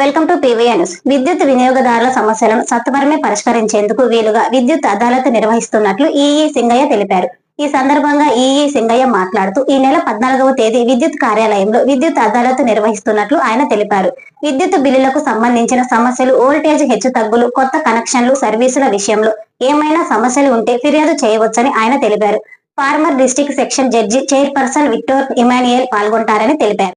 Welcome to PVR news. విద్యుత్ వినియోగదారుల సమస్యలను సత్వరమే పరిష్కరించేందుకు వీలుగా విద్యుత్ అదాలత్ నిర్వహిస్తున్నట్లు ఈఈ సింగయ్య తెలిపారు. ఈ సందర్భంగా ఈఈ సింగయ్య మాట్లాడుతూ ఈ నెల పద్నాలుగవ తేదీ విద్యుత్ కార్యాలయంలో విద్యుత్ అదాలత్ నిర్వహిస్తున్నట్లు ఆయన తెలిపారు. విద్యుత్ బిల్లులకు సంబంధించిన సమస్యలు ఓల్టేజ్ హెచ్చు తగ్గులు కొత్త కనెక్షన్లు సర్వీసుల విషయంలో ఏమైనా సమస్యలు ఉంటే ఫిర్యాదు చేయవచ్చని ఆయన తెలిపారు. Former district section judge chairperson Victor Emmanuel పాల్గొంటారని తెలిపారు.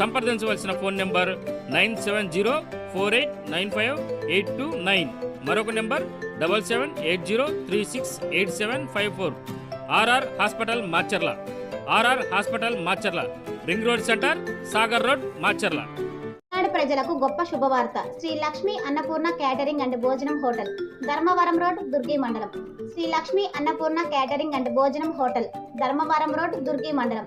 సంప్రదించవలసిన phone number nine seven zero four eight nine five eight two nine. మరొక number double seven eight zero three six eight seven five four. RR hospital Macherla. RR hospital Macherla. Ring road centre Sagar road Macherla. నాడు ప్రజలకు గొప్ప శుభవార్త. Shri Lakshmi Annapurna catering and భోజనం hotel Dharmavaram road Durgi మండలం. Shri Lakshmi Annapurna catering and భోజనం hotel Dharmavaram road Durgi మండలం.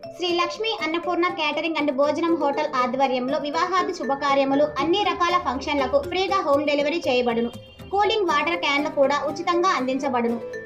Shri Lakshmi Annapurna catering and భోజనం hotel ఆధ్వర్యంలో వివాహాది శుభకార్యములు అన్ని రకాల ఫంక్షన్లకు ఫ్రీగా హోమ్ డెలివరీ చేయబడును. కూలింగ్ వాటర్ క్యాన్లు కూడా ఉచితంగా అందించబడును.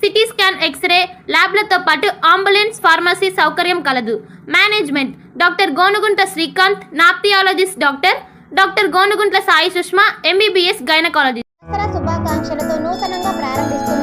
CT scan X ray ల్యాబ్లతో పాటు అంబులెన్స్ ఫార్మసీ సౌకర్యం కలదు. Management doctor Gonugunta Srikanth nephrologist doctor doctor Gonuguntla Sai Sushma MBBS gynaecologist. శుభాకాంక్షలతో నూతనంగా ప్రారంభిస్తున్నారు